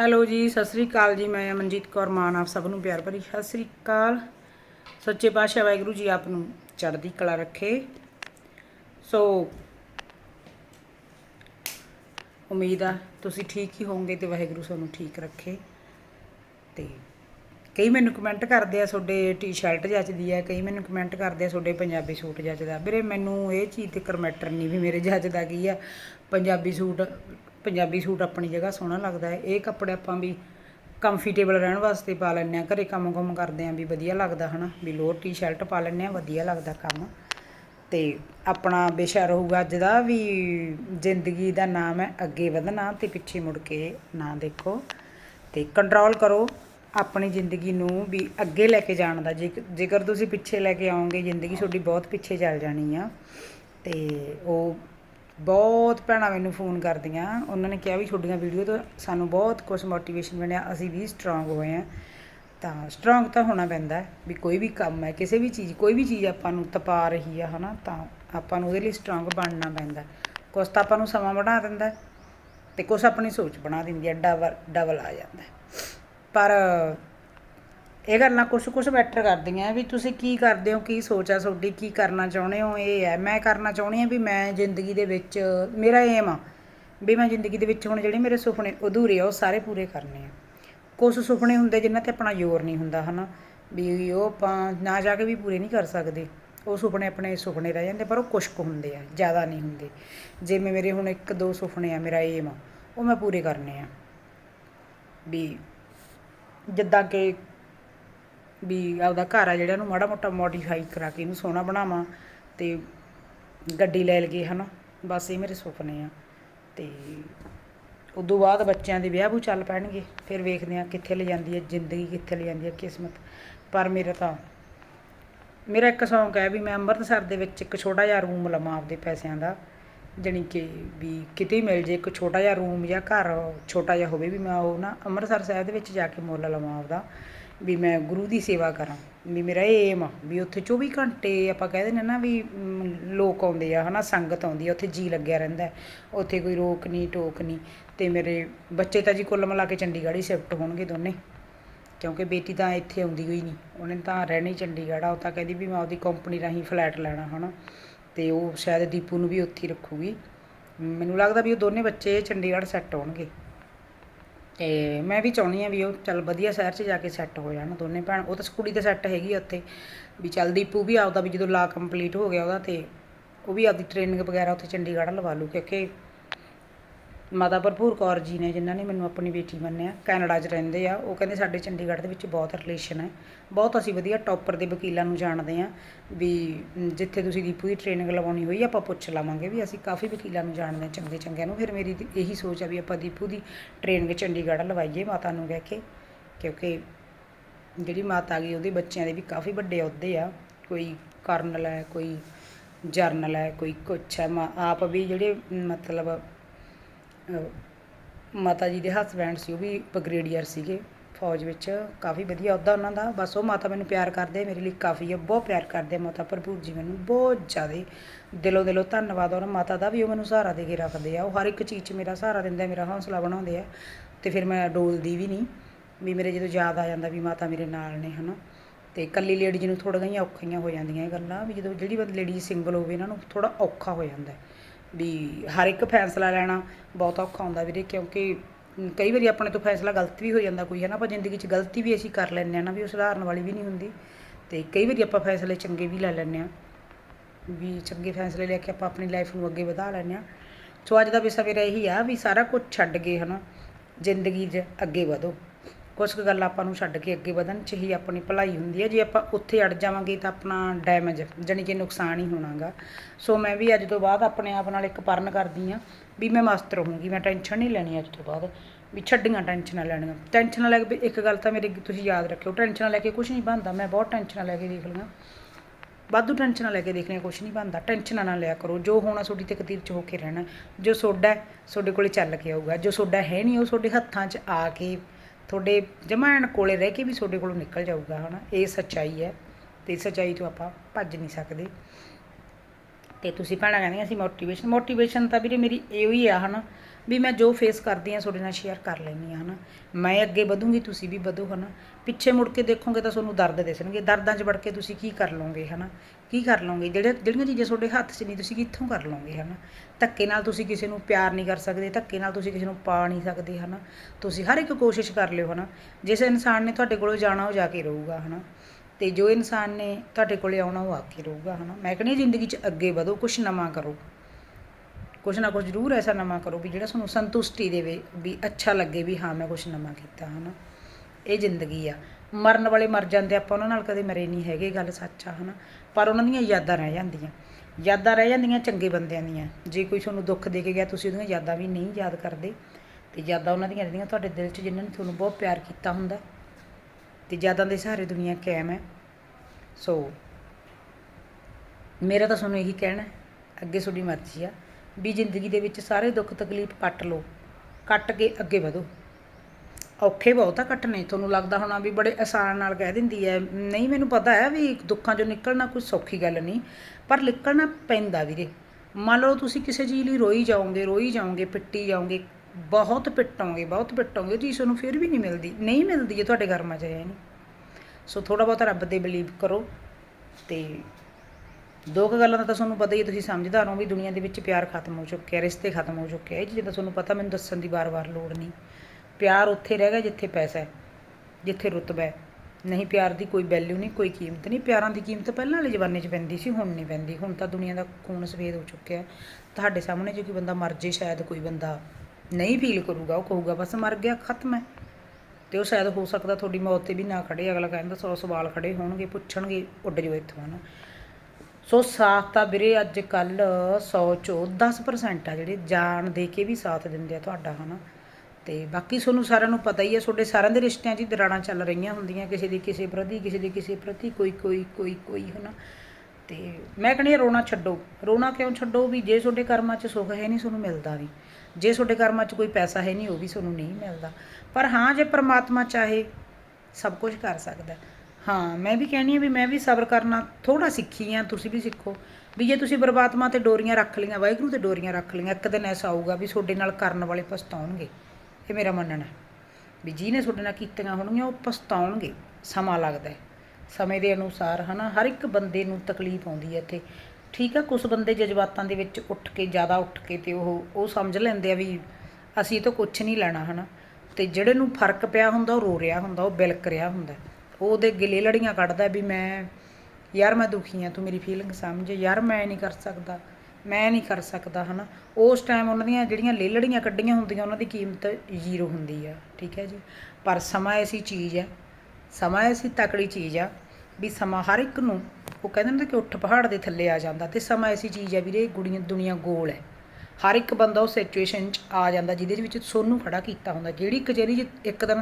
Hello ਜੀ, ਸਤਿ ਸ੍ਰੀ ਅਕਾਲ ਜੀ। ਮੈਂ ਅਮਨਜੀਤ ਕੌਰ ਮਾਨ, ਆਪ ਸਭ ਨੂੰ ਪਿਆਰ ਭਰੀ ਸਤਿ ਸ੍ਰੀ ਅਕਾਲ। ਸੱਚੇ ਪਾਤਸ਼ਾਹ ਵਾਹਿਗੁਰੂ ਜੀ ਆਪ ਨੂੰ ਚੜ੍ਹਦੀ ਕਲਾ ਰੱਖੇ। ਸੋ, ਉਮੀਦ ਆ ਤੁਸੀਂ ਠੀਕ ਹੀ ਹੋਵੋਗੇ ਤੇ ਵਾਹਿਗੁਰੂ ਤੁਹਾਨੂੰ ਠੀਕ ਰੱਖੇ। ਤੇ ਕਈ ਮੈਨੂੰ ਕਮੈਂਟ ਕਰਦੇ ਆ, ਤੁਹਾਡੇ ਟੀ-ਸ਼ਰਟ ਜੱਚਦੀ ਆ, ਕਈ ਮੈਨੂੰ ਕਮੈਂਟ ਕਰਦੇ ਆ, ਤੁਹਾਡੇ ਪੰਜਾਬੀ ਸੂਟ ਜੱਚਦਾ। ਵੀਰੇ, ਮੈਨੂੰ ਇਹ ਚੀਜ਼ ਤੇ ਕਰਮੈਟਰ ਨਹੀਂ ਵੀ ਮੇਰੇ ਜੱਚਦਾ ਕੀ ਆ। ਪੰਜਾਬੀ ਸੂਟ ਪੰਜਾਬੀ ਸੂਟ ਆਪਣੀ ਜਗ੍ਹਾ ਸੋਹਣਾ ਲੱਗਦਾ ਹੈ। ਇਹ ਕੱਪੜੇ ਆਪਾਂ ਵੀ ਕੰਫਰਟੇਬਲ ਰਹਿਣ ਵਾਸਤੇ ਪਾ ਲੈਂਦੇ ਆ ਘਰੇ ਕੰਮ ਕੰਮ ਕਰਦੇ ਆ ਵੀ ਵਧੀਆ ਲੱਗਦਾ, ਹਨਾ? ਵੀ ਲੋਅਰ ਟੀ-ਸ਼ਰਟ ਪਾ ਲੈਂਦੇ ਆ ਵਧੀਆ ਲੱਗਦਾ ਕੰਮ। ਤੇ ਆਪਣਾ ਵਿਸ਼ਾ ਰਹੂਗਾ ਅੱਜ ਦਾ ਵੀ ਜ਼ਿੰਦਗੀ ਦਾ ਨਾਮ ਹੈ ਅੱਗੇ ਵਧਣਾ ਤੇ ਪਿੱਛੇ ਮੁੜ ਕੇ ਨਾ ਦੇਖੋ। ਤੇ ਕੰਟਰੋਲ ਕਰੋ ਆਪਣੀ ਜ਼ਿੰਦਗੀ ਨੂੰ ਵੀ ਅੱਗੇ ਲੈ ਕੇ ਜਾਣ ਦਾ। ਜੇ ਜੇਕਰ ਤੁਸੀਂ ਪਿੱਛੇ ਲੈ ਕੇ ਆਓਗੇ, ਜ਼ਿੰਦਗੀ ਤੁਹਾਡੀ ਬਹੁਤ ਪਿੱਛੇ ਚੱਲ ਜਾਣੀ ਆ। ਤੇ ਉਹ ਬਹੁਤ ਭੈਣਾਂ ਮੈਨੂੰ ਫੋਨ ਕਰਦੀਆਂ। ਉਹਨਾਂ ਨੇ ਕਿਹਾ ਵੀ ਤੁਹਾਡੀਆਂ ਵੀਡੀਓ ਤੋਂ ਸਾਨੂੰ ਬਹੁਤ ਕੁਝ ਮੋਟੀਵੇਸ਼ਨ ਮਿਲਿਆ। ਅਸੀਂ ਵੀ ਸਟਰੋਂਗ ਹੋਏ ਆ ਤਾਂ ਸਟਰੋਂਗ ਤਾਂ ਹੋਣਾ ਪੈਂਦਾ ਵੀ ਕੋਈ ਵੀ ਕੰਮ ਹੈ ਕਿਸੇ ਵੀ ਚੀਜ਼ ਕੋਈ ਵੀ ਚੀਜ਼ ਆਪਾਂ ਨੂੰ ਤਪਾ ਰਹੀ ਆ ਹਨਾ ਤਾਂ ਆਪਾਂ ਨੂੰ ਉਹਦੇ ਲਈ ਸਟਰੋਂਗ ਬਣਨਾ ਪੈਂਦਾ ਕੁਛ ਤਾਂ ਆਪਾਂ ਨੂੰ ਸਮਾਂ ਬਣਾ ਦਿੰਦਾ ਹੈ, ਤੇ ਕੁਛ ਆਪਣੀ ਸੋਚ ਬਣਾ ਦਿੰਦੀ ਹੈ ਡਬਲ ਡਬਲ ਆ ਜਾਂਦਾ ਪਰ ਇਹ ਗੱਲਾਂ ਕੁਛ ਕੁਛ ਮੈਟਰ ਕਰਦੀਆਂ ਵੀ ਤੁਸੀਂ ਕੀ ਕਰਦੇ ਹੋ, ਕੀ ਸੋਚ ਆ ਤੁਹਾਡੀ, ਕੀ ਕਰਨਾ ਚਾਹੁੰਦੇ ਹੋ, ਇਹ ਹੈ। ਮੈਂ ਕਰਨਾ ਚਾਹੁੰਦੀ ਹਾਂ ਵੀ ਮੈਂ ਜ਼ਿੰਦਗੀ ਦੇ ਵਿੱਚ ਮੇਰਾ ਏਮ ਆ ਵੀ ਮੈਂ ਜ਼ਿੰਦਗੀ ਦੇ ਵਿੱਚ ਹੁਣ ਜਿਹੜੇ ਮੇਰੇ ਸੁਪਨੇ ਅਧੂਰੇ ਆ, ਉਹ ਸਾਰੇ ਪੂਰੇ ਕਰਨੇ ਆ। ਕੁਝ ਸੁਪਨੇ ਹੁੰਦੇ ਜਿਨ੍ਹਾਂ ਤੇ ਆਪਣਾ ਜ਼ੋਰ ਨਹੀਂ ਹੁੰਦਾ, ਹਨਾ? ਵੀ ਉਹ ਆਪਾਂ ਨਾ ਜਾ ਕੇ ਵੀ ਪੂਰੇ ਨਹੀਂ ਕਰ ਸਕਦੇ। ਉਹ ਸੁਪਨੇ ਆਪਣੇ ਸੁਪਨੇ ਰਹਿ ਜਾਂਦੇ, ਪਰ ਉਹ ਕੁਛ ਕੁ ਹੁੰਦੇ ਆ, ਜ਼ਿਆਦਾ ਨਹੀਂ ਹੁੰਦੇ। ਜਿਵੇਂ ਮੇਰੇ ਹੁਣ ਇੱਕ ਦੋ ਸੁਪਨੇ ਆ, ਮੇਰਾ ਏਮ ਆ, ਉਹ ਮੈਂ ਪੂਰੇ ਕਰਨੇ ਆ। ਵੀ ਜਿੱਦਾਂ ਕਿ ਵੀ ਆਪਦਾ ਘਰ ਆ ਜਿਹੜਾ ਨੂੰ ਮਾੜਾ ਮੋਟਾ ਮੋਡੀਫਾਈ ਕਰਾ ਕੇ ਇਹਨੂੰ ਸੋਹਣਾ ਬਣਾਵਾਂ ਤੇ ਗੱਡੀ ਲੈ ਲਈਏ, ਹਨਾ? ਬਸ ਇਹ ਮੇਰੇ ਸੁਪਨੇ ਆ। ਤੇ ਉਦੋਂ ਬਾਅਦ ਬੱਚਿਆਂ ਦੇ ਵਿਆਹ ਵੀ ਚੱਲ ਪੈਣਗੇ। ਫਿਰ ਵੇਖਦੇ ਆ ਕਿੱਥੇ ਲੈ ਜਾਂਦੀ ਹੈ ਜ਼ਿੰਦਗੀ, ਕਿੱਥੇ ਲੈ ਜਾਂਦੀ ਹੈ ਕਿਸਮਤ। ਪਰ ਮੇਰਾ ਤਾਂ, ਮੇਰਾ ਇੱਕ ਸ਼ੌਂਕ ਹੈ ਵੀ ਮੈਂ ਅੰਮ੍ਰਿਤਸਰ ਦੇ ਵਿੱਚ ਇੱਕ ਛੋਟਾ ਜਿਹਾ ਰੂਮ ਲਵਾਂ ਆਪਦੇ ਪੈਸਿਆਂ ਦਾ। ਜਾਣੀ ਕਿ ਵੀ ਕਿਤੇ ਮਿਲ ਜੇ, ਇੱਕ ਛੋਟਾ ਜਿਹਾ ਰੂਮ ਜਾਂ ਘਰ ਛੋਟਾ ਜਿਹਾ ਹੋਵੇ ਵੀ ਮੈਂ ਉਹ ਨਾ ਅੰਮ੍ਰਿਤਸਰ ਸਾਹਿਬ ਦੇ ਵਿੱਚ ਜਾ ਕੇ ਮੁੱਲ ਲਵਾਂ ਆਪਦਾ। ਵੀ ਮੈਂ ਗੁਰੂ ਦੀ ਸੇਵਾ ਕਰਾਂ, ਵੀ ਮੇਰਾ ਇਹ ਏਮ ਆ, ਵੀ ਉੱਥੇ 24 ਘੰਟੇ ਆਪਾਂ ਕਹਿ ਦਿੰਦੇ ਨਾ ਵੀ ਲੋਕ ਆਉਂਦੇ ਆ, ਹਨਾ, ਸੰਗਤ ਆਉਂਦੀ ਆ, ਉੱਥੇ ਜੀ ਲੱਗਿਆ ਰਹਿੰਦਾ ਉੱਥੇ ਕੋਈ ਰੋਕ ਨਹੀਂ, ਟੋਕ ਨਹੀਂ ਤੇ ਮੇਰੇ ਬੱਚੇ ਤਾਂ ਜੀ ਕੁੱਲ ਮਿਲਾ ਕੇ ਚੰਡੀਗੜ੍ਹ ਹੀ ਸ਼ਿਫਟ ਹੋਣਗੇ ਦੋਨੇ, ਕਿਉਂਕਿ ਬੇਟੀ ਤਾਂ ਇੱਥੇ ਆਉਂਦੀ ਹੋਈ ਨਹੀਂ, ਉਹਨੇ ਤਾਂ ਰਹਿਣੀ ਚੰਡੀਗੜ੍ਹ ਆ, ਉਹ ਤਾਂ ਕਹਿੰਦੀ ਵੀ ਮੈਂ ਆਪਦੀ ਕੰਪਨੀ ਰਾਹੀਂ ਫਲੈਟ ਲੈਣਾ, ਹਨਾ, ਤੇ ਉਹ ਸ਼ਾਇਦ ਦੀਪੂ ਨੂੰ ਵੀ ਉੱਥੇ ਹੀ ਰੱਖੂਗੀ, ਮੈਨੂੰ ਲੱਗਦਾ ਵੀ ਉਹ ਦੋਨੇ ਬੱਚੇ ਚੰਡੀਗੜ੍ਹ ਸੈੱਟ ਹੋਣਗੇ। ਤੇ ਮੈਂ ਵੀ ਚਾਹੁੰਦੀ ਆ ਵੀ ਉਹ ਚੱਲ ਵਧੀਆ ਸ਼ਹਿਰ 'ਚ ਜਾ ਕੇ ਸੈੱਟ ਹੋ ਜਾਣ ਦੋਨੇ ਭੈਣ, ਉਹ ਤਾਂ ਕੁੜੀ ਤਾਂ ਸੈੱਟ ਹੈਗੀ ਆ ਉੱਥੇ, ਵੀ ਚੱਲ ਦੀਪੂ ਵੀ ਆਪਦਾ ਵੀ ਜਦੋਂ ਲਾ ਕੰਪਲੀਟ ਹੋ ਗਿਆ ਉਹਦਾ ਤੇ ਉਹ ਵੀ ਆਪਦੀ ਟ੍ਰੇਨਿੰਗ ਵਗੈਰਾ ਉੱਥੇ ਚੰਡੀਗੜ੍ਹ ਲਵਾ ਲੂ ਕਿਉਂਕਿ ਮਾਤਾ ਭਰਪੂਰ ਕੌਰ ਜੀ ਨੇ ਜਿਨ੍ਹਾਂ ਨੇ ਮੈਨੂੰ ਆਪਣੀ ਬੇਟੀ ਮੰਨਿਆ, ਕੈਨੇਡਾ 'ਚ ਰਹਿੰਦੇ ਆ। ਉਹ ਕਹਿੰਦੇ ਸਾਡੇ ਚੰਡੀਗੜ੍ਹ ਦੇ ਵਿੱਚ ਬਹੁਤ ਰਿਲੇਸ਼ਨ ਹੈ। ਬਹੁਤ ਅਸੀਂ ਵਧੀਆ ਟੌਪਰ ਦੇ ਵਕੀਲਾਂ ਨੂੰ ਜਾਣਦੇ ਆ ਵੀ ਜਿੱਥੇ ਤੁਸੀਂ ਦੀਪੂ ਦੀ ਟ੍ਰੇਨਿੰਗ ਲਵਾਉਣੀ ਹੋਈ, ਆਪਾਂ ਪੁੱਛ ਲਵਾਂਗੇ ਵੀ ਅਸੀਂ ਕਾਫੀ ਵਕੀਲਾਂ ਨੂੰ ਜਾਣਦੇ ਹਾਂ, ਚੰਗੇ ਚੰਗਿਆਂ ਨੂੰ। ਫਿਰ ਮੇਰੀ ਇਹੀ ਸੋਚ ਆ ਵੀ ਆਪਾਂ ਦੀਪੂ ਦੀ ਟ੍ਰੇਨਿੰਗ ਚੰਡੀਗੜ੍ਹ ਲਵਾਈਏ, ਮਾਤਾ ਨੂੰ ਕਹਿ ਕੇ। ਕਿਉਂਕਿ ਜਿਹੜੀ ਮਾਤਾ ਗਈ, ਉਹਦੇ ਬੱਚਿਆਂ ਦੇ ਵੀ ਕਾਫੀ ਵੱਡੇ ਅਹੁਦੇ ਆ। ਕੋਈ ਕਰਨਲ ਹੈ, ਕੋਈ ਜਰਨਲ ਹੈ, ਕੋਈ ਕੁਛ ਹੈ। ਮਾ- ਆਪ ਵੀ ਜਿਹੜੇ, ਮਤਲਬ ਮਾਤਾ ਜੀ ਦੇ ਹਸਬੈਂਡ ਸੀ, ਉਹ ਵੀ ਬਗਰੇਡੀਅਰ ਸੀਗੇ, ਫੌਜ ਵਿੱਚ ਕਾਫੀ ਵਧੀਆ ਅਹੁਦਾ ਉਹਨਾਂ ਦਾ, ਬਸ ਉਹ ਮਾਤਾ ਮੈਨੂੰ ਪਿਆਰ ਕਰਦੇ, ਮੇਰੇ ਲਈ ਕਾਫੀ ਹੈ ਬਹੁਤ ਪਿਆਰ ਕਰਦੇ ਆ ਮਾਤਾ ਭਰਪੂਰ ਜੀ ਮੈਨੂੰ, ਬਹੁਤ ਜ਼ਿਆਦਾ ਦਿਲੋਂ ਦਿਲੋਂ ਧੰਨਵਾਦ ਉਹਨਾਂ ਮਾਤਾ ਦਾ ਵੀ ਉਹ ਮੈਨੂੰ ਸਹਾਰਾ ਦੇ ਕੇ ਰੱਖਦੇ ਆ, ਉਹ ਹਰ ਇੱਕ ਚੀਜ਼ 'ਚ ਮੇਰਾ ਸਹਾਰਾ ਦਿੰਦੇ, ਮੇਰਾ ਹੌਸਲਾ ਬਣਾਉਂਦੇ ਆ, ਤੇ ਫਿਰ ਮੈਂ ਡੋਲਦੀ ਵੀ ਨਹੀਂ, ਵੀ ਮੇਰੇ ਜਦੋਂ ਯਾਦ ਆ ਜਾਂਦਾ ਵੀ ਮਾਤਾ ਮੇਰੇ ਨਾਲ ਨੇ, ਹਨਾ, ਤੇ ਇਕੱਲੀ ਲੇਡੀ ਨੂੰ ਥੋੜ੍ਹੀਆਂ ਜਿਹੀਆਂ ਔਖੀਆਂ ਹੋ ਜਾਂਦੀਆਂ ਇਹ ਗੱਲਾਂ, ਵੀ ਜਦੋਂ ਜਿਹੜੀ ਬੰਦ ਲੇਡੀ ਸਿੰਗਲ ਹੋਵੇ, ਇਹਨਾਂ ਨੂੰ ਥੋੜਾ ਔਖਾ ਹੋ ਜਾਂਦਾ। ਵੀ ਹਰ ਇੱਕ ਫੈਸਲਾ ਲੈਣਾ ਬਹੁਤ ਔਖਾ ਹੁੰਦਾ ਵੀਰੇ, ਕਿਉਂਕਿ ਕਈ ਵਾਰੀ ਆਪਣੇ ਤੋਂ ਫੈਸਲਾ ਗਲਤ ਵੀ ਹੋ ਜਾਂਦਾ ਕੋਈ ਹੈ ਨਾ ਆਪਾਂ ਜ਼ਿੰਦਗੀ 'ਚ ਗਲਤੀ ਵੀ ਅਸੀਂ ਕਰ ਲੈਂਦੇ ਆ ਨਾ, ਵੀ ਉਹ ਸੁਧਾਰਨ ਵਾਲੀ ਵੀ ਨਹੀਂ ਹੁੰਦੀ। ਤੇ ਕਈ ਵਾਰੀ ਆਪਾਂ ਫੈਸਲੇ ਚੰਗੇ ਵੀ ਲੈ ਲੈਂਦੇ ਆ ਵੀ ਚੰਗੇ ਫੈਸਲੇ ਲੈ ਕੇ ਆਪਾਂ ਆਪਣੀ ਲਾਈਫ ਨੂੰ ਅੱਗੇ ਵਧਾ ਲੈਂਦੇ ਆ ਸੋ ਅੱਜ ਦਾ ਵਿਸ਼ਾ ਮੇਰਾ ਇਹੀ ਆ ਵੀ ਸਾਰਾ ਕੁਝ ਛੱਡ ਕੇ, ਹਨਾ, ਜ਼ਿੰਦਗੀ 'ਚ ਅੱਗੇ ਵਧੋ। ਕੁਝ ਕੁ ਗੱਲ ਆਪਾਂ ਨੂੰ ਛੱਡ ਕੇ ਅੱਗੇ ਵਧਣ 'ਚ ਹੀ ਆਪਣੀ ਭਲਾਈ ਹੁੰਦੀ ਹੈ। ਜੇ ਆਪਾਂ ਉੱਥੇ ਅੜ ਜਾਵਾਂਗੇ ਤਾਂ ਆਪਣਾ ਡੈਮੇਜ ਜਾਣੀ ਕਿ ਨੁਕਸਾਨ ਹੀ ਹੋਣਾਗਾ। ਸੋ ਮੈਂ ਵੀ ਅੱਜ ਤੋਂ ਬਾਅਦ ਆਪਣੇ ਆਪ ਨਾਲ ਇੱਕ ਪਰਨ ਕਰਦੀ ਆ ਵੀ ਮੈਂ ਮਸਤ ਰਹੂੰਗੀ। ਮੈਂ ਟੈਨਸ਼ਨ ਨਹੀਂ ਲੈਣੀ ਅੱਜ ਤੋਂ ਬਾਅਦ, ਵੀ ਛੱਡੀਆਂ ਟੈਨਸ਼ਨਾਂ ਲੈਣੀਆਂ। ਟੈਨਸ਼ਨਾਂ ਲੈ ਕੇ ਇੱਕ ਗੱਲ ਤਾਂ ਮੇਰੀ ਤੁਸੀਂ ਯਾਦ ਰੱਖਿਓ ਟੈਨਸ਼ਨਾਂ ਲੈ ਕੇ ਕੁਝ ਨਹੀਂ ਬਣਦਾ। ਮੈਂ ਬਹੁਤ ਟੈਨਸ਼ਨਾਂ ਲੈ ਕੇ ਦੇਖ ਲਈਆਂ ਵਾਧੂ ਟੈਨਸ਼ਨਾਂ ਲੈ ਕੇ ਦੇਖਣੀਆਂ ਕੁਝ ਨਹੀਂ ਬਣਦਾ। ਟੈਨਸ਼ਨਾਂ ਨਾ ਲਿਆ ਕਰੋ। ਜੋ ਹੋਣਾ ਤੁਹਾਡੀ ਤਕਦੀਰ 'ਚ ਹੋ ਕੇ ਰਹਿਣਾ। ਜੋ ਸੋਡਾ ਤੁਹਾਡੇ ਕੋਲੇ ਚੱਲ ਕੇ ਆਊਗਾ। ਜੋ ਸੋਡਾ ਹੈ ਨਹੀਂ, ਉਹ ਤੁਹਾਡੇ ਹੱਥਾਂ 'ਚ ਆ ਕੇ ਤੁਹਾਡੇ ਜਮਾਨ ਕੋਲੇ ਰਹਿ ਕੇ ਵੀ ਤੁਹਾਡੇ ਕੋਲੋਂ ਨਿਕਲ ਜਾਊਗਾ ਹਨਾ, ਇਹ ਸੱਚਾਈ ਹੈ ਤੇ ਸੱਚਾਈ ਤੋਂ ਆਪਾਂ ਭੱਜ ਨਹੀਂ ਸਕਦੇ। ਤੇ ਤੁਸੀਂ ਭੈਣਾਂ ਕਹਿੰਦੀਆਂ ਸੀ ਮੋਟੀਵੇਸ਼ਨ ਮੋਟੀਵੇਸ਼ਨ ਤਾਂ ਵੀਰੇ ਮੇਰੀ ਇਹੋ ਹੀ ਆ ਹਨਾ, ਵੀ ਮੈਂ ਜੋ ਫੇਸ ਕਰਦੀ ਆ ਤੁਹਾਡੇ ਨਾਲ ਸ਼ੇਅਰ ਕਰ ਲੈਂਦੀ ਆ ਹਨਾ। ਮੈਂ ਅੱਗੇ ਵਧੂੰਗੀ, ਤੁਸੀਂ ਵੀ ਵਧੋ ਹਨਾ। ਪਿੱਛੇ ਮੁੜ ਕੇ ਦੇਖੋਗੇ ਤਾਂ ਤੁਹਾਨੂੰ ਦਰਦ ਦਿਸਣਗੇ। ਦਰਦਾਂ 'ਚ ਵੜ ਕੇ ਤੁਸੀਂ ਕੀ ਕਰ ਲਓਗੇ ਹਨਾ? ਕੀ ਕਰ ਲਓਗੇ? ਜਿਹੜੇ, ਜਿਹੜੀਆਂ ਚੀਜ਼ਾਂ ਤੁਹਾਡੇ ਹੱਥ 'ਚ ਨਹੀਂ, ਤੁਸੀਂ ਕਿੱਥੋਂ ਕਰ ਲਓਗੇ ਹਨਾ? ਧੱਕੇ ਨਾਲ ਤੁਸੀਂ ਕਿਸੇ ਨੂੰ ਪਿਆਰ ਨਹੀਂ ਕਰ ਸਕਦੇ, ਧੱਕੇ ਨਾਲ ਤੁਸੀਂ ਕਿਸੇ ਨੂੰ ਪਾ ਨਹੀਂ ਸਕਦੇ ਹਨਾ? ਤੁਸੀਂ ਹਰ ਇੱਕ ਕੋਸ਼ਿਸ਼ ਕਰ ਲਿਓ ਹਨਾ। ਜਿਸ ਇਨਸਾਨ ਨੇ ਤੁਹਾਡੇ ਕੋਲੋਂ ਜਾਣਾ, ਉਹ ਜਾ ਕੇ ਰਹੂਗਾ ਹਨਾ। ਤੇ ਜੋ ਇਨਸਾਨ ਨੇ ਤੁਹਾਡੇ ਕੋਲੇ ਆਉਣਾ ਉਹ ਆ ਕੇ ਰਹੂਗਾ, ਹਨਾ? ਮੈਂ ਕਹਿੰਦੀ ਜ਼ਿੰਦਗੀ 'ਚ ਅੱਗੇ ਵਧੋ ਕੁਝ ਨਵਾਂ ਕਰੋ। ਕੁਝ ਨਾ ਕੁਝ ਜ਼ਰੂਰ ਐਸਾ ਨਵਾਂ ਕਰੋ ਵੀ ਜਿਹੜਾ ਤੁਹਾਨੂੰ ਸੰਤੁਸ਼ਟੀ ਦੇਵੇ, ਵੀ ਅੱਛਾ ਲੱਗੇ ਵੀ ਹਾਂ, ਮੈਂ ਕੁਝ ਨਵਾਂ ਕੀਤਾ, ਹਨਾ? ਇਹ ਜ਼ਿੰਦਗੀ ਆ। ਮਰਨ ਵਾਲੇ ਮਰ ਜਾਂਦੇ, ਆਪਾਂ ਉਹਨਾਂ ਨਾਲ ਕਦੇ ਮਰੇ ਨਹੀਂ ਹੈਗੇ, ਗੱਲ ਸੱਚ ਆ, ਹਨਾ? ਪਰ ਉਹਨਾਂ ਦੀਆਂ ਯਾਦਾਂ ਰਹਿ ਜਾਂਦੀਆਂ। ਯਾਦਾਂ ਰਹਿ ਜਾਂਦੀਆਂ ਚੰਗੇ ਬੰਦਿਆਂ ਦੀਆਂ। ਜੇ ਕੋਈ ਤੁਹਾਨੂੰ ਦੁੱਖ ਦੇ ਕੇ ਗਿਆ, ਤੁਸੀਂ ਉਹਦੀਆਂ ਯਾਦਾਂ ਵੀ ਨਹੀਂ ਯਾਦ ਕਰਦੇ। ਤੇ ਯਾਦਾਂ ਉਹਨਾਂ ਦੀਆਂ ਰਹਿੰਦੀਆਂ, ਤੁਹਾਡੇ ਦਿਲ 'ਚ ਜਿਨ੍ਹਾਂ ਨੇ ਤੁਹਾਨੂੰ ਬਹੁਤ ਪਿਆਰ ਕੀਤਾ ਹੁੰਦਾ ਤੇ ਜ਼ਿਆਦਾ ਦੇ ਸਹਾਰੇ ਦੁਨੀਆ ਕਾਇਮ ਹੈ। ਸੋ ਮੇਰਾ ਤਾਂ ਤੁਹਾਨੂੰ ਇਹੀ ਕਹਿਣਾ ਅੱਗੇ ਤੁਹਾਡੀ ਮਰਜ਼ੀ ਆ, ਵੀ ਜ਼ਿੰਦਗੀ ਦੇ ਵਿੱਚ ਸਾਰੇ ਦੁੱਖ ਤਕਲੀਫ ਕੱਟ ਲਓ, ਕੱਟ ਕੇ ਅੱਗੇ ਵਧੋ। ਔਖੇ ਬਹੁਤ ਆ ਕੱਟਣੇ, ਤੁਹਾਨੂੰ ਲੱਗਦਾ ਹੋਣਾ ਵੀ ਬੜੇ ਆਸਾਨ ਨਾਲ ਕਹਿ ਦਿੰਦੀ ਹੈ, ਨਹੀਂ ਮੈਨੂੰ ਪਤਾ ਹੈ ਵੀ ਦੁੱਖਾਂ ਚੋਂ ਨਿਕਲਣਾ ਕੋਈ ਸੌਖੀ ਗੱਲ ਨਹੀਂ, ਪਰ ਨਿਕਲਣਾ ਪੈਂਦਾ ਵੀਰੇ। ਮੰਨ ਲਓ ਤੁਸੀਂ ਕਿਸੇ ਚੀਜ਼ ਲਈ ਰੋਈ ਜਾਓਗੇ ਰੋਈ ਜਾਓਗੇ, ਪਿੱਟੀ ਜਾਓਗੇ ਬਹੁਤ ਪਿੱਟੋਂਗੇ ਬਹੁਤ ਪਿੱਟੋਗੇ ਚੀਜ਼ ਤੁਹਾਨੂੰ ਫਿਰ ਵੀ ਨਹੀਂ ਮਿਲਦੀ। ਨਹੀਂ ਮਿਲਦੀ ਜੇ ਤੁਹਾਡੇ ਕਰਮਾਂ 'ਚ ਹੈ ਨਹੀਂ। ਸੋ ਥੋੜਾ ਬਹੁਤ ਰੱਬ ਤੇ ਬਲੀਵ ਕਰੋ ਤੇ ਦੋ ਕੁ ਗੱਲਾਂ ਦਾ ਤਾਂ ਤੁਹਾਨੂੰ ਪਤਾ ਹੀ ਤੁਸੀਂ ਸਮਝਦਾਰ ਹੋ ਵੀ ਦੁਨੀਆ ਦੇ ਵਿੱਚ ਪਿਆਰ ਖਤਮ ਹੋ ਚੁੱਕਿਆ, ਰਿਸ਼ਤੇ ਖਤਮ ਹੋ ਚੁੱਕੇ ਆ। ਇਹ ਚੀਜ਼ਾਂ ਤੁਹਾਨੂੰ ਪਤਾ, ਮੈਨੂੰ ਦੱਸਣ ਦੀ ਵਾਰ-ਵਾਰ ਲੋੜ ਨਹੀਂ। ਪਿਆਰ ਉੱਥੇ ਰਹਿ ਗਿਆ ਜਿੱਥੇ ਪੈਸਾ ਹੈ, ਜਿੱਥੇ ਰੁਤਬਾ ਹੈ। ਨਹੀਂ, ਪਿਆਰ ਦੀ ਕੋਈ ਵੈਲਿਊ ਨਹੀਂ, ਕੋਈ ਕੀਮਤ ਨਹੀਂ। ਪਿਆਰਾਂ ਦੀ ਕੀਮਤ ਪਹਿਲਾਂ ਵਾਲੇ ਜ਼ਮਾਨੇ 'ਚ ਪੈਂਦੀ ਸੀ, ਹੁਣ ਨਹੀਂ ਪੈਂਦੀ। ਹੁਣ ਤਾਂ ਦੁਨੀਆ ਦਾ ਖੂਨ ਸਫੇਦ ਹੋ ਚੁੱਕਿਆ। ਤੁਹਾਡੇ ਸਾਹਮਣੇ ਜੇ ਕੋਈ ਬੰਦਾ ਮਰ ਜੇ, ਸ਼ਾਇਦ ਕੋਈ ਬੰਦਾ ਨਹੀਂ ਫੀਲ ਕਰੂਗਾ, ਉਹ ਕਹੂਗਾ, ਬਸ ਮਰ ਗਿਆ, ਖਤਮ ਹੈ। ਤੇ ਉਹ ਸ਼ਾਇਦ ਹੋ ਸਕਦਾ ਤੁਹਾਡੀ ਮੌਤ ਤੇ ਵੀ ਨਾ ਖੜੇ, ਅਗਲਾ ਕਹਿੰਦਾ, ਸੌ ਸਵਾਲ ਖੜੇ ਹੋਣਗੇ, ਪੁੱਛਣਗੇ, ਉੱਡ ਜਾਓ ਇੱਥੋਂ ਨਾ ਸੋ ਸਾਥ ਤਾਂ ਵੀਰੇ ਅੱਜ ਕੱਲ 100 ਚੋਂ 10% ਆ ਜਿਹੜੇ ਜਾਣ ਦੇ ਕੇ ਵੀ ਸਾਥ ਦਿੰਦੇ ਆ ਤੁਹਾਡਾ, ਹਨਾ? ਤੇ ਬਾਕੀ ਤੁਹਾਨੂੰ ਸਾਰਿਆਂ ਨੂੰ ਪਤਾ ਹੀ ਹੈ ਤੁਹਾਡੇ ਸਾਰਿਆਂ ਦੇ ਰਿਸ਼ਤਿਆਂ 'ਚ ਹੀ ਦਰਾੜਾਂ ਚੱਲ ਰਹੀਆਂ ਹੁੰਦੀਆਂ, ਕਿਸੇ ਦੀ ਕਿਸੇ ਪ੍ਰਤੀ, ਕਿਸੇ ਦੀ ਕਿਸੇ ਪ੍ਰਤੀ, ਕੋਈ ਕੋਈ ਕੋਈ ਕੋਈ, ਹਨਾ? ਤੇ ਮੈਂ ਕਹਿੰਦੀ ਹਾਂ ਰੋਣਾ ਛੱਡੋ। ਰੋਣਾ ਕਿਉਂ ਛੱਡੋ ਵੀ ਜੇ ਤੁਹਾਡੇ ਕਰਮਾਂ 'ਚ ਸੁੱਖ ਹੈ ਨਹੀਂ, ਤੁਹਾਨੂੰ ਮਿਲਦਾ ਵੀ। ਜੇ ਤੁਹਾਡੇ ਕਰਮਾਂ 'ਚ ਕੋਈ ਪੈਸਾ ਹੈ ਨਹੀਂ, ਉਹ ਵੀ ਤੁਹਾਨੂੰ ਨਹੀਂ ਮਿਲਦਾ। ਪਰ ਹਾਂ, ਜੇ ਪ੍ਰਮਾਤਮਾ ਚਾਹੇ, ਸਭ ਕੁਝ ਕਰ ਸਕਦਾ। ਹਾਂ, ਮੈਂ ਵੀ ਕਹਿਣੀ ਆ ਵੀ ਮੈਂ ਵੀ ਸਬਰ ਕਰਨਾ ਥੋੜਾ ਸਿੱਖੀ ਆ, ਤੁਸੀਂ ਵੀ ਸਿੱਖੋ। ਵੀ ਜੇ ਤੁਸੀਂ ਪਰਮਾਤਮਾ ਤੇ ਡੋਰੀਆਂ ਰੱਖ ਲਈਆਂ, ਵਾਹਿਗੁਰੂ ਤੇ ਡੋਰੀਆਂ ਰੱਖ ਲਈਆਂ, ਇੱਕ ਦਿਨ ਐਸਾ ਆਊਗਾ ਵੀ ਤੁਹਾਡੇ ਨਾਲ ਕਰਨ ਵਾਲੇ ਪਛਤਾਉਣਗੇ। ਇਹ ਮੇਰਾ ਮੰਨਣਾ ਵੀ ਜਿਹਨੇ ਤੁਹਾਡੇ ਨਾਲ ਕੀਤੀਆਂ ਹੋਣਗੀਆਂ, ਉਹ ਪਛਤਾਉਣਗੇ। ਸਮਾਂ ਲੱਗਦਾ ਸਮੇਂ ਦੇ ਅਨੁਸਾਰ, ਹਨਾ, ਹਰ ਇੱਕ ਬੰਦੇ ਨੂੰ ਤਕਲੀਫ ਆਉਂਦੀ ਹੈ ਇੱਥੇ। ਠੀਕ ਆ ਕੁਝ ਬੰਦੇ ਜਜ਼ਬਾਤਾਂ ਦੇ ਵਿੱਚ ਉੱਠ ਕੇ, ਜ਼ਿਆਦਾ ਉੱਠ ਕੇ ਤੇ ਉਹ ਉਹ ਸਮਝ ਲੈਂਦੇ ਆ ਵੀ ਅਸੀਂ ਇਹ ਤੋਂ ਕੁਝ ਨਹੀਂ ਲੈਣਾ, ਹਨਾ? ਤੇ ਜਿਹੜੇ ਨੂੰ ਫ਼ਰਕ ਪਿਆ ਹੁੰਦਾ, ਉਹ ਰੋ ਰਿਹਾ ਹੁੰਦਾ, ਉਹ ਬਿਲਕ ਰਿਹਾ ਹੁੰਦਾ। ਉਹ ਉਹਦੇ ਗਿਲੇ ਲੜੀਆਂ ਕੱਢਦਾ ਵੀ ਮੈਂ, ਯਾਰ ਮੈਂ ਦੁਖੀ ਆ, ਤੂੰ ਮੇਰੀ ਫੀਲਿੰਗ ਸਮਝ, ਯਾਰ ਮੈਂ ਨਹੀਂ ਕਰ ਸਕਦਾ, ਮੈਂ ਨਹੀਂ ਕਰ ਸਕਦਾ, ਹਨਾ? ਉਸ ਟਾਈਮ ਉਹਨਾਂ ਦੀਆਂ ਜਿਹੜੀਆਂ ਲੇਲੜੀਆਂ ਕੱਢੀਆਂ ਹੁੰਦੀਆਂ, ਉਹਨਾਂ ਦੀ ਕੀਮਤ ਜ਼ੀਰੋ ਹੁੰਦੀ ਆ, ਠੀਕ ਹੈ ਜੀ? ਪਰ ਸਮਾਂ ਐਸੀ ਚੀਜ਼ ਆ, ਸਮਾਂ ਐਸੀ ਤਕੜੀ ਚੀਜ਼ ਆ ਵੀ ਸਮਾਂ ਹਰ ਇੱਕ ਨੂੰ, ਉਹ ਕਹਿੰਦੇ ਨੇ ਕਿ ਉੱਠ ਪਹਾੜ ਦੇ ਥੱਲੇ ਆ ਜਾਂਦਾ ਤੇ ਸਮਾਂ ਐਸੀ ਚੀਜ਼ ਹੈ ਵੀਰੇ, ਗੁੜੀਆਂ ਦੁਨੀਆ ਗੋਲ ਹੈ। ਹਰ ਇੱਕ ਬੰਦਾ ਉਸ ਸਿਚੁਏਸ਼ਨ 'ਚ ਆ ਜਾਂਦਾ ਜਿਹਦੇ ਵਿੱਚ ਸੋਨੂੰ ਖੜਾ ਕੀਤਾ ਹੁੰਦਾ। ਜਿਹੜੀ ਕਚਹਿਰੀ 'ਚ ਇੱਕ ਦਿਨ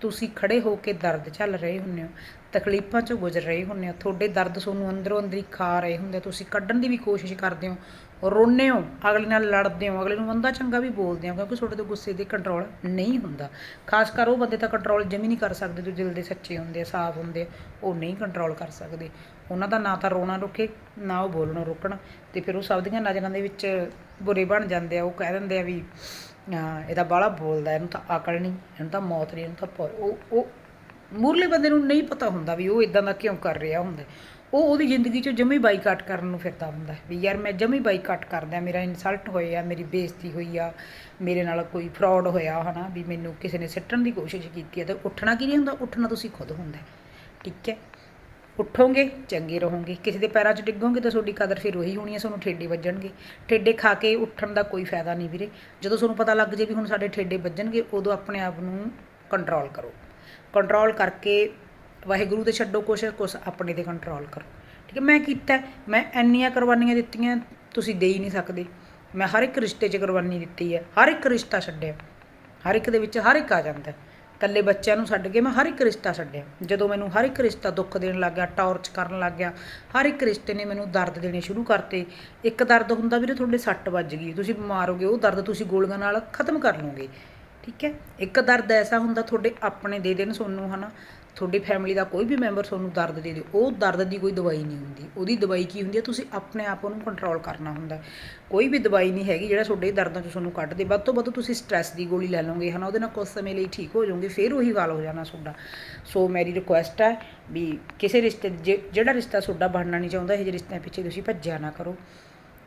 ਤੁਸੀਂ ਖੜੇ ਹੋ ਕੇ ਦਰਦ ਝੱਲ ਰਹੇ ਹੁੰਦੇ ਹੋ, ਤਕਲੀਫਾਂ 'ਚੋਂ ਗੁਜ਼ਰ ਰਹੇ ਹੁੰਦੇ ਹੋ, ਤੁਹਾਡੇ ਦਰਦ ਤੁਹਾਨੂੰ ਅੰਦਰੋਂ ਅੰਦਰੀ ਖਾ ਰਹੇ ਹੁੰਦੇ ਤੁਸੀਂ ਕੱਢਣ ਦੀ ਵੀ ਕੋਸ਼ਿਸ਼ ਕਰਦੇ ਹੋ ਰੋਨੇ ਹੋ, ਅਗਲੇ ਨਾਲ ਲੜਦੇ ਹੋ, ਅਗਲੇ ਨੂੰ ਮੰਦਾ ਚੰਗਾ ਵੀ ਬੋਲਦੇ ਹੋ ਕਿਉਂਕਿ ਤੁਹਾਡੇ ਤੋਂ ਗੁੱਸੇ ਦੇ ਕੰਟਰੋਲ ਨਹੀਂ ਹੁੰਦਾ। ਖਾਸ ਕਰ ਉਹ ਬੰਦੇ ਤਾਂ ਕੰਟਰੋਲ ਜਮੀ ਨਹੀਂ ਕਰ ਸਕਦੇ, ਜੋ ਦਿਲ ਦੇ ਸੱਚੇ ਹੁੰਦੇ ਆ, ਸਾਫ਼ ਹੁੰਦੇ ਆ, ਉਹ ਨਹੀਂ ਕੰਟਰੋਲ ਕਰ ਸਕਦੇ। ਉਹਨਾਂ ਦਾ ਨਾ ਤਾਂ ਰੋਣਾ ਰੁਕੇ, ਨਾ ਉਹ ਬੋਲਣੋਂ ਰੁਕਣ, ਤੇ ਫਿਰ ਉਹ ਸਭ ਦੀਆਂ ਨਜ਼ਰਾਂ ਦੇ ਵਿੱਚ ਬੁਰੇ ਬਣ ਜਾਂਦੇ ਆ, ਉਹ ਕਹਿ ਦਿੰਦੇ ਆ ਵੀ ਇਹਦਾ ਬਾਲਾ ਬੋਲਦਾ, ਇਹਨੂੰ ਤਾਂ ਅਕਲ ਨਹੀਂ ਇਹਨੂੰ ਤਾਂ ਮੌਤ ਨਹੀਂ ਇਹਨੂੰ ਤਾਂ ਪਰ ਉਹ ਉਹ ਮੂਰਲੇ ਬੰਦੇ ਨੂੰ ਨਹੀਂ ਪਤਾ ਹੁੰਦਾ ਵੀ ਉਹ ਇਦਾਂ ਦਾ ਕਿਉਂ ਕਰ ਰਿਹਾ ਹੁੰਦਾ। ਉਹ ਉਹਦੀ ਜ਼ਿੰਦਗੀ 'ਚੋਂ ਜਮੀ ਬਾਈਕਾਟ ਕਰਨ ਨੂੰ ਫਿਰਦਾ ਹੁੰਦਾ ਵੀ ਯਾਰ ਮੈਂ ਜਮੀ ਬਾਈਕਾਟ ਕਰਦਾ, ਮੇਰਾ ਇਨਸਲਟ ਹੋਏ ਆ, ਮੇਰੀ ਬੇਇੱਜ਼ਤੀ ਹੋਈ ਆ, ਮੇਰੇ ਨਾਲ ਕੋਈ ਫਰਾਡ ਹੋਇਆ ਹਨਾ, ਵੀ ਮੈਨੂੰ ਕਿਸੇ ਨੇ ਸਿੱਟਣ ਦੀ ਕੋਸ਼ਿਸ਼ ਕੀਤੀ ਹੈ ਤੇ ਉੱਠਣਾ ਕੀ ਨਹੀਂ ਹੁੰਦਾ, ਉੱਠਣਾ ਤੁਸੀਂ ਖੁਦ ਹੁੰਦਾ ਠੀਕ ਹੈ? ਉੱਠੋਗੇ, ਚੰਗੇ ਰਹੋਗੇ। ਕਿਸੇ ਦੇ ਪੈਰਾਂ 'ਚ ਡਿੱਗੋਗੇ ਤਾਂ ਤੁਹਾਡੀ ਕਦਰ ਫਿਰ ਉਹੀ ਹੋਣੀ ਹੈ, ਤੁਹਾਨੂੰ ਠੇਡੇ ਵੱਜਣਗੇ। ਠੇਡੇ ਖਾ ਕੇ ਉੱਠਣ ਦਾ ਕੋਈ ਫਾਇਦਾ ਨਹੀਂ ਵੀਰੇ। ਜਦੋਂ ਤੁਹਾਨੂੰ ਪਤਾ ਲੱਗ ਜੇ ਵੀ ਹੁਣ ਸਾਡੇ ਠੇਡੇ ਵੱਜਣਗੇ, ਉਦੋਂ ਆਪਣੇ ਆਪ ਨੂੰ ਕੰਟਰੋਲ ਕਰੋ। ਕੰਟਰੋਲ ਕਰਕੇ ਵਾਹਿਗੁਰੂ ਤੇ ਛੱਡੋ ਕੁਛ ਕੁਛ ਆਪਣੇ ਤੇ ਕੰਟਰੋਲ ਕਰੋ। ਠੀਕ ਹੈ, ਮੈਂ ਕੀਤਾ ਮੈਂ ਇੰਨੀਆਂ ਕੁਰਬਾਨੀਆਂ ਦਿੱਤੀਆਂ, ਤੁਸੀਂ ਦੇ ਹੀ ਨਹੀਂ ਸਕਦੇ। ਮੈਂ ਹਰ ਇੱਕ ਰਿਸ਼ਤੇ 'ਚ ਕੁਰਬਾਨੀ ਦਿੱਤੀ ਹੈ। ਹਰ ਇੱਕ ਰਿਸ਼ਤਾ ਛੱਡਿਆ। ਹਰ ਇੱਕ ਦੇ ਵਿੱਚ ਹਰ ਇੱਕ ਆ ਜਾਂਦਾ ਹੈ। ਇਕੱਲੇ ਬੱਚਿਆਂ ਨੂੰ ਛੱਡ ਕੇ ਮੈਂ ਹਰ ਇੱਕ ਰਿਸ਼ਤਾ ਛੱਡਿਆ। ਜਦੋਂ ਮੈਨੂੰ ਹਰ ਇੱਕ ਰਿਸ਼ਤਾ ਦੁੱਖ ਦੇਣ ਲੱਗ ਗਿਆ, ਟੌਰਚ ਕਰਨ ਲੱਗ ਗਿਆ, ਹਰ ਇੱਕ ਰਿਸ਼ਤੇ ਨੇ ਮੈਨੂੰ ਦਰਦ ਦੇਣੇ ਸ਼ੁਰੂ ਕਰਤੇ। ਇੱਕ ਦਰਦ ਹੁੰਦਾ ਵੀਰੇ ਤੁਹਾਡੇ ਸੱਟ ਵੱਜ ਗਈ, ਤੁਸੀਂ ਬਿਮਾਰ ਹੋ ਗਏ, ਉਹ ਦਰਦ ਤੁਸੀਂ ਗੋਲੀਆਂ ਨਾਲ ਖਤਮ ਕਰ ਲਓਗੇ। ਠੀਕ ਹੈ? ਇੱਕ ਦਰਦ ਐਸਾ ਹੁੰਦਾ ਤੁਹਾਡੇ ਆਪਣੇ ਦੇ ਦੇਣ ਤੁਹਾਨੂੰ ਹਨਾ? ਤੁਹਾਡੀ ਫੈਮਿਲੀ ਦਾ ਕੋਈ ਵੀ ਮੈਂਬਰ ਤੁਹਾਨੂੰ ਦਰਦ ਦੇ ਦੇ ਉਹ ਦਰਦ ਦੀ ਕੋਈ ਦਵਾਈ ਨਹੀਂ ਹੁੰਦੀ। ਉਹਦੀ ਦਵਾਈ ਕੀ ਹੁੰਦੀ ਹੈ? ਤੁਸੀਂ ਆਪਣੇ ਆਪ ਉਹਨੂੰ ਕੰਟਰੋਲ ਕਰਨਾ ਹੁੰਦਾ ਕੋਈ ਵੀ ਦਵਾਈ ਨਹੀਂ ਹੈਗੀ ਜਿਹੜਾ ਤੁਹਾਡੇ ਦਰਦਾਂ ਤੋਂ ਤੁਹਾਨੂੰ ਕੱਢ ਦੇ ਵੱਧ ਤੋਂ ਵੱਧ ਤੁਸੀਂ ਸਟ੍ਰੈਸ ਦੀ ਗੋਲੀ ਲੈ ਲਓਗੇ, ਹਨਾ, ਉਹਦੇ ਨਾਲ ਕੁਝ ਸਮੇਂ ਲਈ ਠੀਕ ਹੋ ਜਾਓਗੇ, ਫਿਰ ਉਹੀ ਹਾਲ ਹੋ ਜਾਣਾ ਤੁਹਾਡਾ। ਸੋ ਮੇਰੀ ਰਿਕੁਐਸਟ ਹੈ ਵੀ ਕਿਸੇ ਰਿਸ਼ਤੇ, ਜੇ- ਜਿਹੜਾ ਰਿਸ਼ਤਾ ਤੁਹਾਡਾ ਬਣਨਾ ਨਹੀਂ ਚਾਹੁੰਦਾ, ਇਹ ਜਿਹੇ ਰਿਸ਼ਤਿਆਂ ਪਿੱਛੇ ਤੁਸੀਂ ਭੱਜਿਆ ਨਾ ਕਰੋ।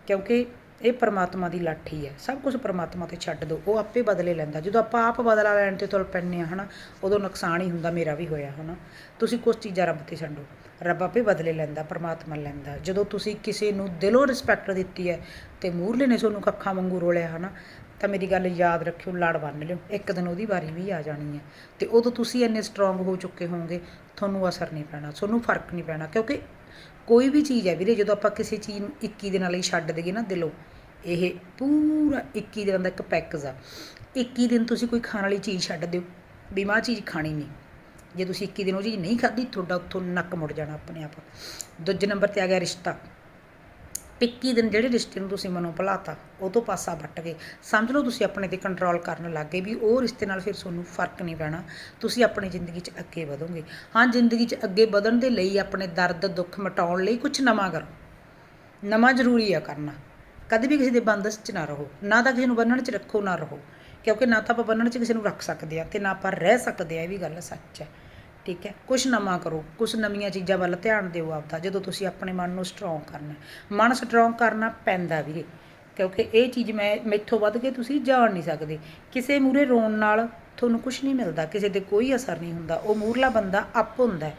ਕਿਉਂਕਿ ਇਹ ਪਰਮਾਤਮਾ ਦੀ ਲਾਠੀ ਹੈ। ਸਭ ਕੁਝ ਪਰਮਾਤਮਾ ਤੇ ਛੱਡ ਦਿਓ ਉਹ ਆਪੇ ਬਦਲੇ ਲੈਂਦਾ। ਜਦੋਂ ਆਪਾਂ ਆਪ ਬਦਲਾ ਲੈਣ ਤੇ ਤੁਲ ਪੈਂਦੇ ਆ ਹਨਾ, ਉਦੋਂ ਨੁਕਸਾਨ ਹੀ ਹੁੰਦਾ, ਮੇਰਾ ਵੀ ਹੋਇਆ, ਹਨਾ। ਤੁਸੀਂ ਕੁਝ ਚੀਜ਼ਾਂ ਰੱਬ ਤੇ ਛੱਡੋ। ਰੱਬ ਆਪੇ ਬਦਲੇ ਲੈਂਦਾ, ਪਰਮਾਤਮਾ ਲੈਂਦਾ। ਜਦੋਂ ਤੁਸੀਂ ਕਿਸੇ ਨੂੰ ਦਿਲੋਂ ਰਿਸਪੈਕਟ ਦਿੱਤੀ ਹੈ ਤੇ ਮੂਰਲੇ ਨੇ ਤੁਹਾਨੂੰ ਕੱਖਾਂ ਵਾਂਗੂ ਰੋਲਿਆ, ਹਨਾ, ਤਾਂ ਮੇਰੀ ਗੱਲ ਯਾਦ ਰੱਖਿਓ, ਲੜ ਬੰਨ ਲਿਓ। ਇੱਕ ਦਿਨ ਉਹਦੀ ਵਾਰੀ ਵੀ ਆ ਜਾਣੀ ਹੈ। ਤੇ ਉਦੋਂ ਤੁਸੀਂ ਇੰਨੇ ਸਟਰੋਂਗ ਹੋ ਚੁੱਕੇ ਹੋਵੋਗੇ, ਤੁਹਾਨੂੰ ਅਸਰ ਨਹੀਂ ਪੈਣਾ, ਤੁਹਾਨੂੰ ਫ਼ਰਕ ਨਹੀਂ ਪੈਣਾ, ਕਿਉਂਕਿ ਕੋਈ ਵੀ ਚੀਜ਼ ਹੈ ਵੀਰੇ, ਜਦੋਂ ਆਪਾਂ ਕਿਸੇ ਚੀਜ਼ ਨੂੰ 21 ਦਿਨਾਂ ਲਈ ਛੱਡ ਦਈਏ ਨਾ ਦਿਲੋਂ, ਇਹ ਪੂਰਾ 21 ਦਿਨਾਂ ਦਾ ਇੱਕ ਪੈਕੇਜ ਆ। 21 ਦਿਨ ਤੁਸੀਂ ਕੋਈ ਖਾਣ ਵਾਲੀ ਚੀਜ਼ ਛੱਡ ਦਿਓ, ਵੀ ਮੈਂ ਚੀਜ਼ ਖਾਣੀ ਨਹੀਂ। ਜੇ ਤੁਸੀਂ 21 ਦਿਨ ਉਹ ਚੀਜ਼ ਨਹੀਂ ਖਾਧੀ, ਤੁਹਾਡਾ ਉੱਥੋਂ ਨੱਕ ਮੁੜ ਜਾਣਾ ਆਪਣੇ ਆਪ। ਦੂਜੇ ਨੰਬਰ ਤੇ ਆ ਗਿਆ ਰਿਸ਼ਤਾ। 21 ਦਿਨ ਜਿਹੜੇ ਰਿਸ਼ਤੇ ਨੂੰ ਤੁਸੀਂ ਮਨੋਂ ਭੁਲਾਤਾ, ਉਹ ਤੋਂ ਪਾਸਾ ਵੱਟ ਗਏ। ਸਮਝ ਲਓ ਤੁਸੀਂ ਆਪਣੇ ਤੇ ਕੰਟਰੋਲ ਕਰਨ ਲੱਗ ਗਏ ਵੀ ਉਹ ਰਿਸ਼ਤੇ ਨਾਲ ਫਿਰ ਤੁਹਾਨੂੰ ਫ਼ਰਕ ਨਹੀਂ ਪੈਣਾ। ਤੁਸੀਂ ਆਪਣੀ ਜ਼ਿੰਦਗੀ 'ਚ ਅੱਗੇ ਵਧੋਗੇ। ਹਾਂ, ਜ਼ਿੰਦਗੀ 'ਚ ਅੱਗੇ ਵਧਣ ਦੇ ਲਈ ਆਪਣੇ ਦਰਦ, ਦੁੱਖ ਮਿਟਾਉਣ ਲਈ ਕੁਝ ਨਵਾਂ ਕਰੋ। ਨਵਾਂ ਜ਼ਰੂਰੀ ਆ ਕਰਨਾ। ਕਦੇ ਵੀ ਕਿਸੇ ਦੇ ਬੰਦਸ 'ਚ ਨਾ ਰਹੋ। ਨਾ ਤਾਂ ਕਿਸੇ ਨੂੰ ਬੰਨਣ 'ਚ ਰੱਖੋ, ਨਾ ਰਹੋ। ਕਿਉਂਕਿ ਨਾ ਤਾਂ ਆਪਾਂ ਬੰਨਣ 'ਚ ਕਿਸੇ ਨੂੰ ਰੱਖ ਸਕਦੇ ਆ ਤੇ ਨਾ ਆਪਾਂ ਰਹਿ ਸਕਦੇ ਆ ਇਹ ਵੀ ਗੱਲ ਸੱਚ ਹੈ। ਠੀਕ ਹੈ? ਕੁਝ ਨਵਾਂ ਕਰੋ ਕੁਝ ਨਵੀਆਂ ਚੀਜ਼ਾਂ ਵੱਲ ਧਿਆਨ ਦਿਓ ਆਪਦਾ, ਜਦੋਂ ਤੁਸੀਂ ਆਪਣੇ ਮਨ ਨੂੰ ਸਟਰੋਂਗ ਕਰਨਾ ਮਨ ਸਟਰੋਂਗ ਕਰਨਾ ਪੈਂਦਾ ਵੀਰੇ, ਕਿਉਂਕਿ ਇਹ ਚੀਜ਼ ਮੈਂ ਮੈਥੋਂ ਵੱਧ ਕੇ ਤੁਸੀਂ ਜਾਣ ਨਹੀਂ ਸਕਦੇ। ਕਿਸੇ ਮੂਰੇ ਰੋਣ ਨਾਲ ਤੁਹਾਨੂੰ ਕੁਝ ਨਹੀਂ ਮਿਲਦਾ, ਕਿਸੇ ਤੇ ਕੋਈ ਅਸਰ ਨਹੀਂ ਹੁੰਦਾ। ਉਹ ਮੂਰਲਾ ਬੰਦਾ ਅਪ ਹੁੰਦਾ ਹੈ।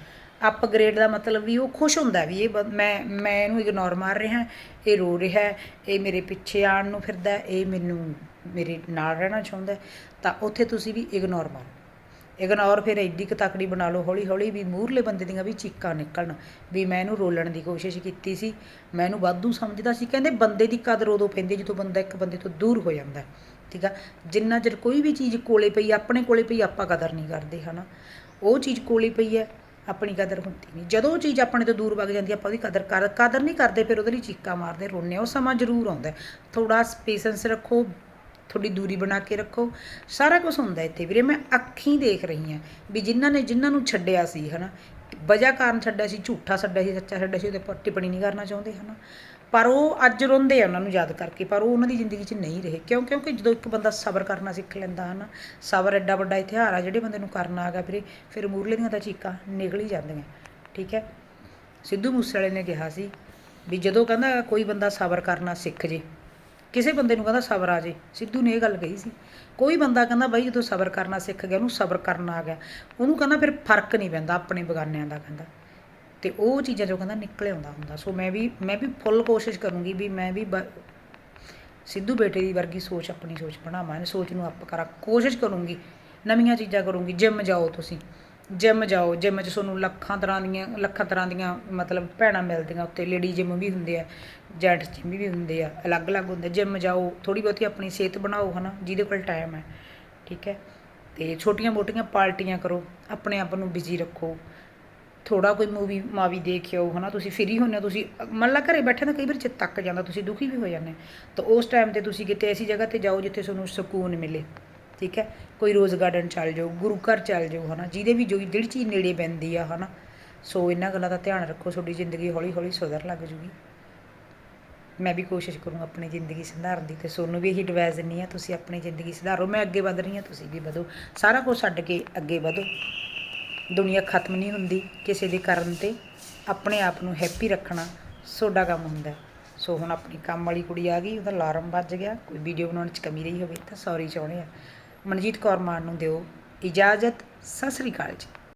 ਅਪਗ੍ਰੇਡ ਦਾ ਮਤਲਬ ਵੀ ਉਹ ਖੁਸ਼ ਹੁੰਦਾ ਵੀ ਇਹ ਬੰ- ਮੈਂ ਮੈਂ ਇਹਨੂੰ ਇਗਨੋਰ ਮਾਰ ਰਿਹਾ ਇਹ ਰੋ ਰਿਹਾ ਇਹ ਮੇਰੇ ਪਿੱਛੇ ਆਣ ਨੂੰ ਫਿਰਦਾ ਇਹ ਮੈਨੂੰ ਮੇਰੇ ਨਾਲ ਰਹਿਣਾ ਚਾਹੁੰਦਾ ਤਾਂ ਉੱਥੇ ਤੁਸੀਂ ਵੀ ਇਗਨੋਰ ਮਾਰੋ। ਇਗਨੋਰ ਫਿਰ ਐਡੀ ਕੁ ਤਕੜੀ ਬਣਾ ਲਓ ਹੌਲੀ ਹੌਲੀ ਵੀ ਮੂਰਲੇ ਬੰਦੇ ਦੀਆਂ ਵੀ ਚੀਕਾਂ ਨਿਕਲਣ, ਵੀ ਮੈਂ ਇਹਨੂੰ ਰੋਲਣ ਦੀ ਕੋਸ਼ਿਸ਼ ਕੀਤੀ ਸੀ, ਮੈਂ ਇਹਨੂੰ ਵਾਧੂ ਸਮਝਦਾ ਸੀ। ਕਹਿੰਦੇ ਬੰਦੇ ਦੀ ਕਦਰ ਉਦੋਂ ਪੈਂਦੀ ਜਦੋਂ ਬੰਦਾ ਇੱਕ ਬੰਦੇ ਤੋਂ ਦੂਰ ਹੋ ਜਾਂਦਾ, ਠੀਕ ਆ? ਜਿੰਨਾ ਚਿਰ ਕੋਈ ਵੀ ਚੀਜ਼ ਕੋਲੇ ਪਈ ਆਪਣੇ ਕੋਲੇ ਪਈ ਆਪਾਂ ਕਦਰ ਨਹੀਂ ਕਰਦੇ, ਹਨਾ? ਉਹ ਚੀਜ਼ ਕੋਲੇ ਪਈ ਹੈ ਆਪਣੀ ਕਦਰ ਹੁੰਦੀ ਨਹੀਂ। ਜਦੋਂ ਉਹ ਚੀਜ਼ ਆਪਣੇ ਤੋਂ ਦੂਰ ਵਗ ਜਾਂਦੀ ਆਪਾਂ ਉਹਦੀ ਕਦਰ ਕਰ, ਕਦਰ ਨਹੀਂ ਕਰਦੇ, ਫਿਰ ਉਹਦੇ ਲਈ ਚੀਕਾਂ ਮਾਰਦੇ ਰੋਨੇ ਉਹ ਸਮਾਂ ਜ਼ਰੂਰ ਆਉਂਦਾ। ਥੋੜਾ ਪੇਸ਼ੈਂਸ ਰੱਖੋ ਥੋੜੀ ਦੂਰੀ ਬਣਾ ਕੇ ਰੱਖੋ। ਸਾਰਾ ਕੁਝ ਹੁੰਦਾ ਇੱਥੇ ਵੀਰੇ, ਮੈਂ ਅੱਖੀਂ ਦੇਖ ਰਹੀ ਹਾਂ ਵੀ ਜਿਨ੍ਹਾਂ ਨੇ, ਜਿਨ੍ਹਾਂ ਨੂੰ ਛੱਡਿਆ ਸੀ, ਹਨਾ। ਵਜ੍ਹਾ ਕਾਰਨ ਛੱਡਿਆ ਸੀ, ਝੂਠਾ ਛੱਡਿਆ ਸੀ, ਸੱਚਾ ਛੱਡਿਆ ਸੀ, ਉਹਦੇ ਪਰ ਟਿੱਪਣੀ ਨਹੀਂ ਕਰਨਾ ਚਾਹੁੰਦੇ, ਹਨਾ। ਪਰ ਉਹ ਅੱਜ ਰੋਂਦੇ ਆ ਉਹਨਾਂ ਨੂੰ ਯਾਦ ਕਰਕੇ, ਪਰ ਉਹ ਉਹਨਾਂ ਦੀ ਜ਼ਿੰਦਗੀ 'ਚ ਨਹੀਂ ਰਹੇ। ਕਿਉਂ? ਕਿਉਂਕਿ ਜਦੋਂ ਇੱਕ ਬੰਦਾ ਸਬਰ ਕਰਨਾ ਸਿੱਖ ਲੈਂਦਾ, ਹਨਾ, ਸਬਰ ਐਡਾ ਵੱਡਾ ਇਤਿਹਾਰ ਆ, ਜਿਹੜੇ ਬੰਦੇ ਨੂੰ ਕਰਨਾ ਆ ਗਿਆ ਵੀਰੇ, ਫਿਰ ਮੂਰਲੇ ਦੀਆਂ ਤਾਂ ਚੀਕਾਂ ਨਿਕਲ ਹੀ ਜਾਂਦੀਆਂ, ਠੀਕ ਹੈ? ਸਿੱਧੂ ਮੂਸੇਵਾਲੇ ਨੇ ਕਿਹਾ ਸੀ ਵੀ ਜਦੋਂ ਕਹਿੰਦਾ ਕੋਈ ਬੰਦਾ ਸਬਰ ਕਰਨਾ ਸਿੱਖ ਜੇ ਕਿਸੇ ਬੰਦੇ ਨੂੰ ਕਹਿੰਦਾ ਸਬਰ ਆ ਜੇ, ਸਿੱਧੂ ਨੇ ਇਹ ਗੱਲ ਕਹੀ ਸੀ। ਕੋਈ ਬੰਦਾ ਕਹਿੰਦਾ ਬਾਈ ਜਦੋਂ ਸਬਰ ਕਰਨਾ ਸਿੱਖ ਗਿਆ, ਉਹਨੂੰ ਸਬਰ ਕਰਨਾ ਆ ਗਿਆ। ਉਹਨੂੰ ਕਹਿੰਦਾ ਫਿਰ ਫ਼ਰਕ ਨਹੀਂ ਪੈਂਦਾ ਆਪਣੇ ਬਗਾਨਿਆਂ ਦਾ ਕਹਿੰਦਾ। ਤੇ ਉਹ ਚੀਜ਼ਾਂ ਜੋ ਕਹਿੰਦਾ ਨਿਕਲ ਆਉਂਦਾ ਹੁੰਦਾ। ਸੋ ਮੈਂ ਵੀ ਮੈਂ ਵੀ ਫੁੱਲ ਕੋਸ਼ਿਸ਼ ਕਰੂੰਗੀ ਵੀ ਮੈਂ ਵੀ ਬ- ਸਿੱਧੂ ਬੇਟੇ ਦੀ ਵਰਗੀ ਸੋਚ, ਆਪਣੀ ਸੋਚ ਬਣਾਵਾਂ। ਇਹ ਸੋਚ ਨੂੰ ਅਪ ਕਰਾਂ। ਕੋਸ਼ਿਸ਼ ਕਰੂੰਗੀ, ਨਵੀਆਂ ਚੀਜ਼ਾਂ ਕਰੂੰਗੀ। ਜਿਮ ਜਾਓ ਤੁਸੀਂ। ਜਿਮ ਜਾਓ, ਜਿਮ 'ਚ ਤੁਹਾਨੂੰ ਲੱਖਾਂ ਤਰ੍ਹਾਂ ਦੀਆਂ, ਲੱਖਾਂ ਤਰ੍ਹਾਂ ਦੀਆਂ ਮਤਲਬ ਭੈਣਾਂ ਮਿਲਦੀਆਂ ਉੱਤੇ ਲੇਡੀ ਜਿਮ ਵੀ ਹੁੰਦੇ ਆ ਜੈਂਟਸ ਜਿਮ ਵੀ ਹੁੰਦੇ ਆ, ਅਲੱਗ-ਅਲੱਗ ਹੁੰਦੇ, ਜਿਮ ਜਾਓ ਥੋੜੀ ਬਹੁਤੀ ਆਪਣੀ ਸਿਹਤ ਬਣਾਓ, ਹਨਾ, ਜਿਹਦੇ ਕੋਲ ਟਾਈਮ ਹੈ, ਠੀਕ ਹੈ, ਤੇ ਛੋਟੀਆਂ-ਮੋਟੀਆਂ ਪਾਰਟੀਆਂ ਕਰੋ, ਆਪਣੇ ਆਪ ਨੂੰ ਬਿਜ਼ੀ ਰੱਖੋ ਥੋੜਾ ਕੋਈ ਮੂਵੀ ਮਾਵੀ ਦੇਖਿਓ ਹਨਾ, ਤੁਸੀਂ ਫ੍ਰੀ ਹੁੰਦੇ ਹੋ, ਤੁਸੀਂ, ਮੰਨ ਲਾ ਘਰੇ ਬੈਠੇ ਤਾਂ ਕਈ ਵਾਰ ਚਿੱਤ ਤੱਕ ਜਾਂਦਾ, ਤੁਸੀਂ ਦੁਖੀ ਵੀ ਹੋ ਜਾਂਦੇ, ਤਾਂ ਉਸ ਟਾਈਮ ਤੇ ਤੁਸੀਂ ਕਿਤੇ ਐਸੀ ਜਗ੍ਹਾ ਤੇ ਜਾਓ ਜਿੱਥੇ ਤੁਹਾਨੂੰ ਸਕੂਨ ਮਿਲੇ ਠੀਕ ਹੈ, ਕੋਈ ਰੋਜ਼ ਗਾਰਡਨ ਚੱਲ ਜਾਓ, ਗੁਰੂ ਘਰ ਚੱਲ ਜਾਓ, ਹਨਾ, ਜਿਹਦੇ ਵੀ ਜੋ ਜਿਹੜੀ ਚੀਜ਼ ਨੇੜੇ ਪੈਂਦੀ ਆ, ਹਨਾ, ਸੋ ਇਹਨਾਂ ਗੱਲਾਂ ਦਾ ਧਿਆਨ ਰੱਖੋ, ਤੁਹਾਡੀ ਜ਼ਿੰਦਗੀ ਹੌਲੀ ਹੌਲੀ ਸੁਧਰ ਲੱਗ ਜੂਗੀ। ਮੈਂ ਵੀ ਕੋਸ਼ਿਸ਼ ਕਰੂੰ ਆਪਣੀ ਜ਼ਿੰਦਗੀ ਸੁਧਾਰਨ ਦੀ, ਤੇ ਸੋਨੂੰ ਵੀ ਇਹੀ ਐਡਵਾਈਸ ਦਿੰਨੀ ਆ ਤੁਸੀਂ ਆਪਣੀ ਜ਼ਿੰਦਗੀ ਸੁਧਾਰੋ, ਮੈਂ ਅੱਗੇ ਵਧ ਰਹੀ ਹਾਂ, ਤੁਸੀਂ ਵੀ ਵਧੋ, ਸਾਰਾ ਕੁਝ ਛੱਡ ਕੇ ਅੱਗੇ ਵਧੋ। ਦੁਨੀਆ ਖਤਮ ਨਹੀਂ ਹੁੰਦੀ, ਕਿਸੇ ਦੇ ਕਰਨ ਤੇ ਆਪਣੇ ਆਪ ਨੂੰ ਹੈਪੀ ਰੱਖਣਾ ਸੋਡਾ ਕੰਮ ਹੁੰਦਾ। ਸੋ ਹੁਣ ਆਪਣੀ ਕੰਮ ਵਾਲੀ ਕੁੜੀ ਆ ਗਈ, ਉਹਦਾ ਅਲਾਰਮ ਵੱਜ ਗਿਆ, ਕੋਈ ਵੀਡੀਓ ਬਣਾਉਣ 'ਚ ਕਮੀ ਰਹੀ ਹੋਵੇ, ਤਾਂ ਸੌਰੀ ਚਾਹੁੰਦੇ ਆ। ਮਨਜੀਤ ਕੌਰ ਮਾਨ ਨੂੰ ਦਿਓ ਇਜਾਜ਼ਤ। ਸਤਿ ਸ੍ਰੀ ਅਕਾਲ ਜੀ।